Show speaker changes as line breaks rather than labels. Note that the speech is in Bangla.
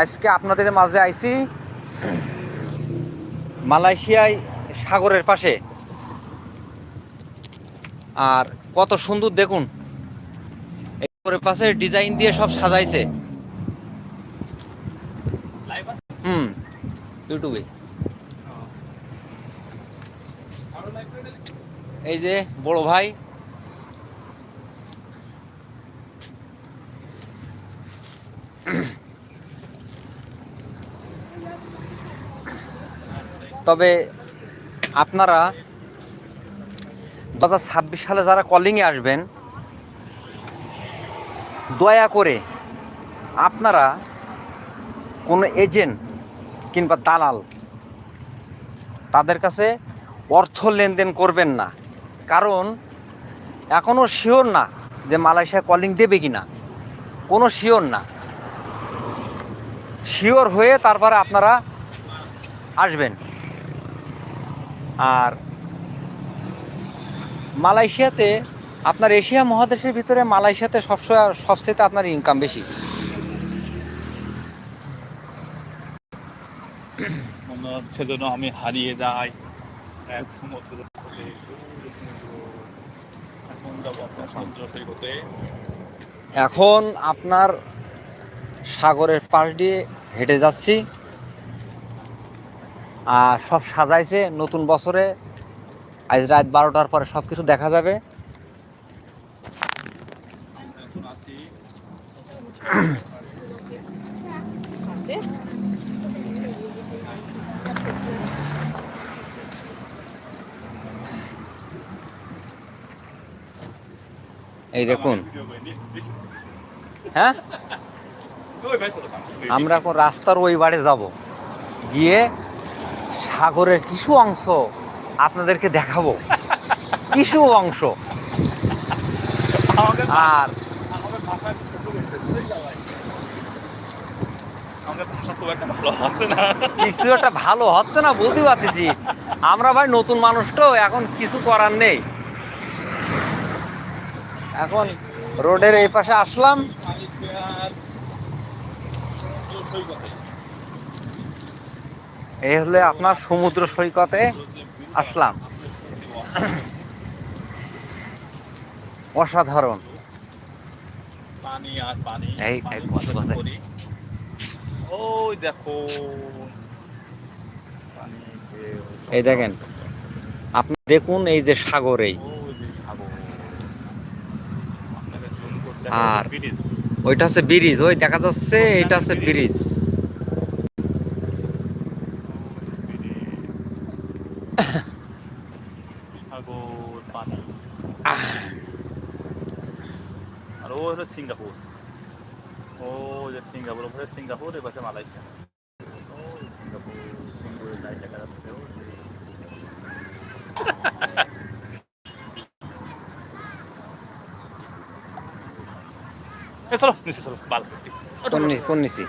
আজকে আপনাদের মাঝে আইছি মালয়েশিয়ায় সাগরের পাশে। আর কত সুন্দর দেখুন। সাগরের পাশে ডিজাইন দিয়ে সব সাজাইছে। হুম, ইউটিউবে। এই যে বড় ভাই তবে আপনারা দু হাজার ছাব্বিশ সালে যারা কলিংয়ে আসবেন, দয়া করে আপনারা কোনো এজেন্ট কিংবা দালাল তাদের কাছে অর্থ লেনদেন করবেন না। কারণ এখনও শিওর না যে মালয়েশিয়া কলিং দেবে কি না কোনো শিওর না। শিওর হয়ে তারপরে আপনারা আসবেন। আর মালয়েশিয়াতে আপনার এশিয়া মহাদেশের ভিতরে মালয়েশিয়াতে সবসময় সবচেয়ে আপনার ইনকাম বেশি।
মনে হচ্ছে যেন আমি হারিয়ে যাই। এক সমুদ্র এখন যাব আপনার সমুদ্র সৈকতে
এখন আপনার সাগরের পাশ দিয়ে হেঁটে যাচ্ছি। আর সব সাজাইছে নতুন বছরে আজ রাত বারোটার পরে সব কিছু দেখা যাবে এই দেখুন। হ্যাঁ। আমরা এখন রাস্তার ওই বাড়ি যাব গিয়ে সাগরের কিছু অংশ আপনাদেরকে দেখাবো। কিছু অংশ। আর কিছু একটা ভালো হচ্ছে না। বুঝতে পারতেছি। আমরা ভাই নতুন মানুষ তো এখন কিছু করার নেই। এখন রোডের এই পাশে আসলাম। এই হলে আপনার সমুদ্র সৈকতে আসলাম। অসাধারণ। এই,
দেখো।
দেখেন আপনি দেখুন এই যে সাগর এই।
ওই যে সাগর। আপনাকে zoom করতে
আর ওইটা হচ্ছে ব্রিজ ওই দেখা যাচ্ছে এটা হচ্ছে ব্রিজ
পানি আর ও হলো সিঙ্গাপুর ও যে সিঙ্গাপুর ওখানে সিঙ্গাপুর এ পাশে মালয়েশিয়া ও সিঙ্গাপুর সিঙ্গাপুরের লাইট দেখা যাচ্ছে ও চলো নিচে চলো বাল
কোন নি- কোন নিচি